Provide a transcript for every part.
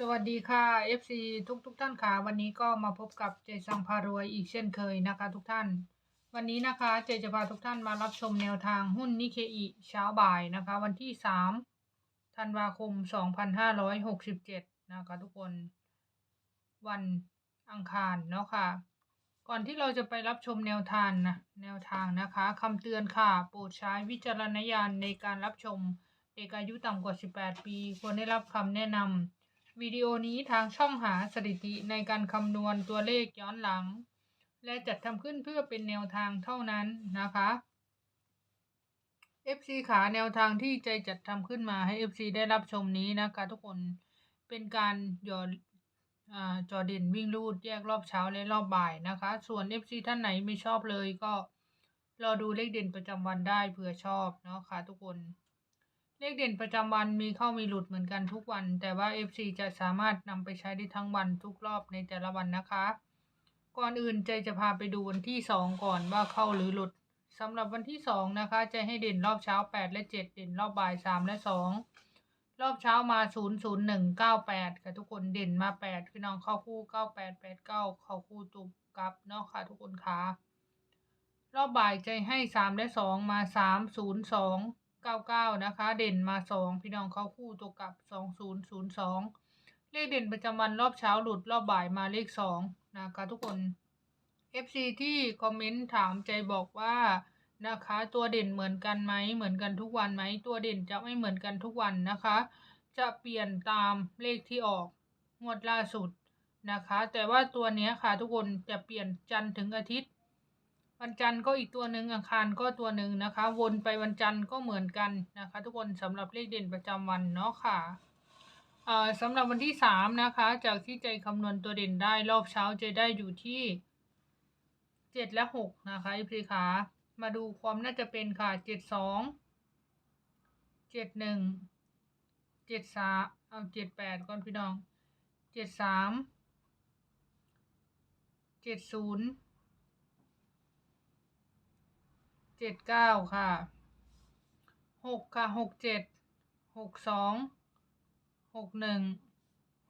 สวัสดีค่ะ FC ทุกทุกๆท่านค่ะ วันนี้ก็มาพบกับเจสังพารวยอีกเช่นเคยนะคะ ทุกท่าน วันนี้นะคะเจจะพาทุกท่านมารับชมแนวทางหุ้นนิเคอิเช้าบ่ายนะคะ วันที่ 3 ธันวาคม 2567 นะคะ ทุกคน วันอังคารเนาะค่ะ ก่อนที่เราจะไปรับชมแนวทางนะแนวทางนะคะคำเตือนค่ะโปรดใช้วิจารณญาณในการรับชมเด็กอายุต่ำกว่า 18 ปี ควรได้รับคำแนะนำ วิดีโอนี้ทางช่องหาสถิติในการคำนวณตัวเลขย้อนหลัง และจัดทำขึ้นเพื่อเป็นแนวทางเท่านั้นนะคะ FC ขาแนวทางที่ใจจัดทำขึ้นมาให้ FC ได้รับชมนี้นะคะทุกคนเป็นการหยอดอ่าจอเด่นวิ่งลูดแยกรอบเช้าและรอบบ่ายนะคะ ส่วน FC ท่านไหนไม่ชอบเลยก็รอดูเลขเด่นประจำวันได้เผื่อชอบเนาะค่ะทุกคน เลขเด่นประจำวันมีเข้ามีหลุดเหมือนกันทุกวัน แต่ว่า FC จะสามารถนำไปใช้ได้ทั้งวันทุกรอบในแต่ละวันนะคะ ก่อนอื่นใจจะพาไปดูวันที่ 2 ก่อนว่าเข้าหรือหลุดสำหรับวันที่ 2 นะคะจะให้เด่นรอบเช้า 8 และ 7 เด่นรอบบ่าย 3 และ 2 รอบเช้ามา 0 0 1 9 8 ค่ะทุกคนเด่นมา 8 พี่น้องเข้าคู่ 98 89 เข้าคู่ตุบกับเนาะค่ะทุกคนค่ะรอบบ่ายใจให้ 3 และ 2 มา 3 0 2 9 9 นะคะ เด่นมา 2 พี่น้องเข้าคู่ตัวกับ 2 0 0 2 เลขเด่นประจำวันรอบเช้าหลุดรอบบ่ายมาเลข 2 นะคะทุกคน FC ที่คอมเมนต์ถามใจบอกว่านะคะ ตัวเด่นเหมือนกันไหมเหมือนกันทุกวันไหมตัวเด่นจะไม่เหมือนกันทุกวันนะคะ จะเปลี่ยนตามเลขที่ออกงวดล่าสุดนะคะ แต่ว่าตัวนี้ค่ะทุกคนจะเปลี่ยนจันทร์ถึงอาทิตย์ วันจันทร์ก็อีกตัวหนึ่งอังคารก็ตัวหนึ่งนะคะ วนไปวันจันทร์ก็เหมือนกันนะคะ ทุกคนสำหรับเลขเด่นประจำวันเนาะค่ะสำหรับวันที่สามนะคะ จากที่ใจคำนวณตัวเด่นได้รอบเช้าจะได้อยู่ที่เจ็ดและหกนะคะอีพีขามาดูความน่าจะเป็นค่ะเจ็ดสองเจ็ดหนึ่งเจ็ดสาเอาเจ็ดแปดก่อนพี่น้องเจ็ดสามเจ็ดศูนย์ เจ็ดเก้าค่ะหกค่ะหกเจ็ดหกสองหกหนึ่ง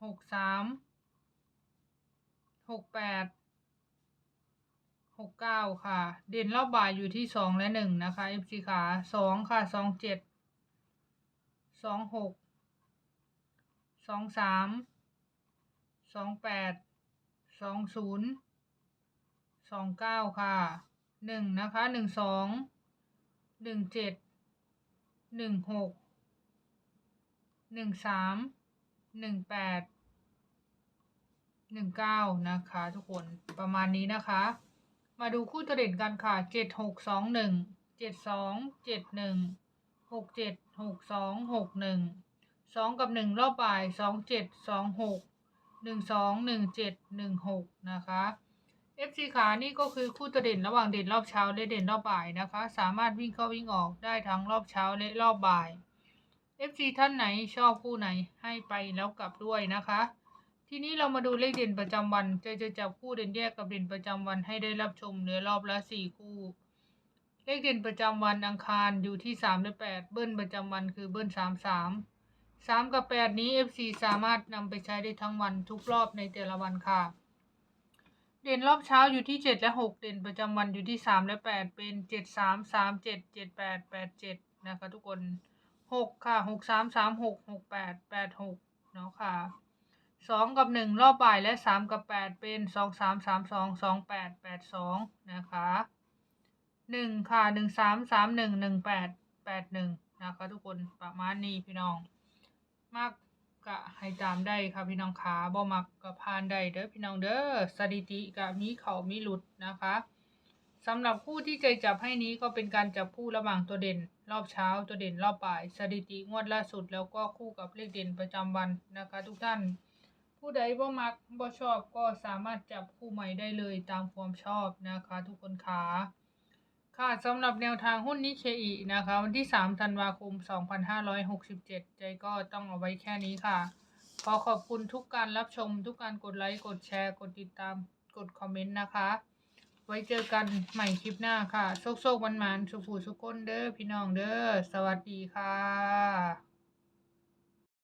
หกสามหกแปดหกเก้าค่ะ เด่นรอบบ่ายอยู่ที่สองและหนึ่งนะคะ FC ขาสองค่ะสองเจ็ดสองหกสองสามสองแปดสองศูนย์สองเก้าค่ะ หนึ่งนะคะหนึ่งสองหนึ่งเจ็ดหนึ่งหกหนึ่งสามหนึ่งแปดหนึ่งเก้านะคะทุกคนประมาณนี้นะคะ มาดูคู่ตัวเด่นกันค่ะเจ็ดหกสองหนึ่งเจ็ดสองเจ็ดหนึ่งหกเจ็ดหกสองหกหนึ่งสองกับหนึ่งรอบบ่ายสองเจ็ดสองหกหนึ่งสองหนึ่งเจ็ดหนึ่งหกนะคะ FC ขานี่ก็คือคู่ตัวเด่นระหว่างเด่นรอบเช้าและเด่นรอบบ่ายนะคะ สามารถวิ่งเข้าวิ่งออกได้ทั้งรอบเช้าและรอบบ่าย FC ท่านไหนชอบคู่ไหนให้ไปแล้วกลับด้วยนะคะ ทีนี้เรามาดูเลขเด่นประจำวัน จะจะจับคู่เด่นแยกกับเด่นประจำวันให้ได้รับชมเหลือรอบละสี่คู่ เลขเด่นประจำวันอังคารอยู่ที่สามและแปดเบิ้ลประจำวันคือเบิ้ลสามสามสามกับแปดนี้ FC สามารถนำไปใช้ได้ทั้งวันทุกรอบในแต่ละวันค่ะ ด่นรอบเช้าอยู่ที่เจ็ดและหกเด่นประจำวันอยู่ที่สามและแปดเป็นเจ็ดสามสามเจ็ดเจ็ดแปดแปดเจ็ดนะคะทุกคนหกค่ะหกสามสามหกหกแปดแปดหกเนาะค่ะสองกับหนึ่งรอบบ่ายและสามกับแปดเป็นสองสามสามสองสองแปดแปดสองนะคะหนึ่งค่ะหนึ่งสามสามหนึ่งหนึ่งแปดแปดหนึ่งนะคะทุกคนประมาณนี้พี่น้องมาก กะให้ตามได้ค่ะพี่น้องขาบ่มักก็ผ่านได้เด้อพี่น้องเด้อสถิติกะมีเขามีหลุดนะคะสำหรับคู่ที่ใจจับให้นี้ก็เป็นการจับคู่ระหว่างตัวเด่น รอบเช้าตัวเด่นรอบบ่าย สถิติงวดล่าสุดแล้วก็คู่กับเลขเด่นประจำวันนะคะ ทุกท่าน ผู้ใดบ่มักบ่ชอบก็สามารถจับคู่ใหม่ได้เลยตามความชอบนะคะ ทุกคนขา ค่ะสำหรับแนวทางหุ้นนิเคอีนะคะ วันที่ 3 ธันวาคม 2567 ใจก็ต้องเอาไว้แค่นี้ค่ะ ขอขอบคุณทุกการรับชม ทุกการกดไลค์ กดแชร์ กดติดตาม กดคอมเมนต์นะคะ ไว้เจอกันใหม่คลิปหน้าค่ะ โชคโชควันมันสุขูสุขคนเด้อพี่น้องเด้อ สวัสดีค่ะ